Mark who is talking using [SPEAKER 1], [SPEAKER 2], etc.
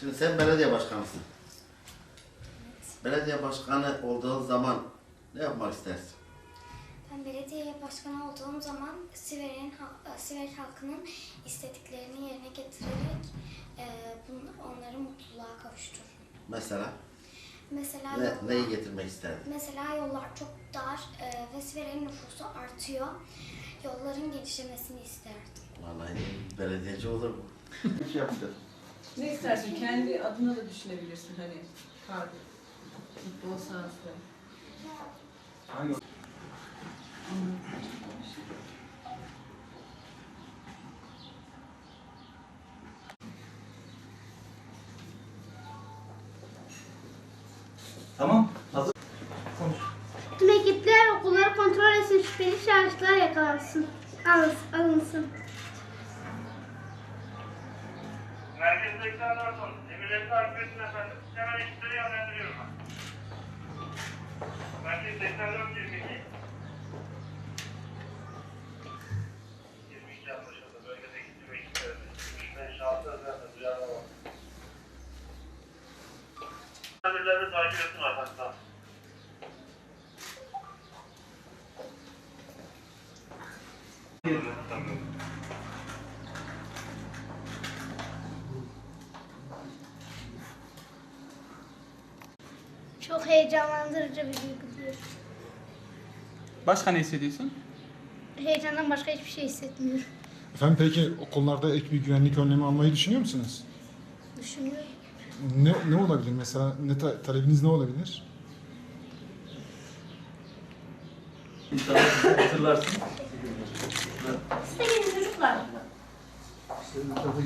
[SPEAKER 1] Şimdi sen belediye başkanısın. Belediye başkanı olduğun zaman ne yapmak istersin?
[SPEAKER 2] Ben belediye başkanı olduğum zaman e, Sivert halkının istediklerini yerine getirerek e, bunu, onları mutluluğa kavuştururum.
[SPEAKER 1] Mesela
[SPEAKER 2] Mesela
[SPEAKER 1] ne,
[SPEAKER 2] yollar,
[SPEAKER 1] neyi getirmek isterdin?
[SPEAKER 2] mesela yollar çok dar e, ve Sivert'in nüfusu artıyor. Yolların genişlemesini isterdim.
[SPEAKER 1] Vallahi belediyeci olur mu? Bir şey yapacağız.
[SPEAKER 3] Ne istersin? Kendi adına da düşünebilirsin hani. Pardon. Futbol sahası.
[SPEAKER 4] Tamam. Hazır.
[SPEAKER 5] Tüm ekipler okulları kontrol etsin, şüpheli şahıslar yakalansın. Alınsın. alınsın.
[SPEAKER 6] Merkez 84 ton. Emirleri takip etsin efendim. Hemen ekipleri yönlendiriyorum. Merkez 84 22. 22 anlaşıldı. Bölgedeki tüm ekiplerimiz. 35 6 özellikle duyarlı olun. Emirleri takip etsin efendim. Tamam. Tamam.
[SPEAKER 5] Çok heyecanlandırıcı bir duygu diyor.
[SPEAKER 7] Başka ne hissediyorsun?
[SPEAKER 5] Heyecandan başka hiçbir şey hissetmiyorum.
[SPEAKER 8] Efendim peki okullarda ek bir güvenlik önlemi almayı düşünüyor musunuz?
[SPEAKER 5] Düşünüyorum.
[SPEAKER 8] Ne, ne olabilir mesela? Ne ta- talebiniz ne olabilir?
[SPEAKER 4] İnşallah hatırlarsın.
[SPEAKER 5] Siz de gelin çocuklar.
[SPEAKER 4] İşte bu tarafa.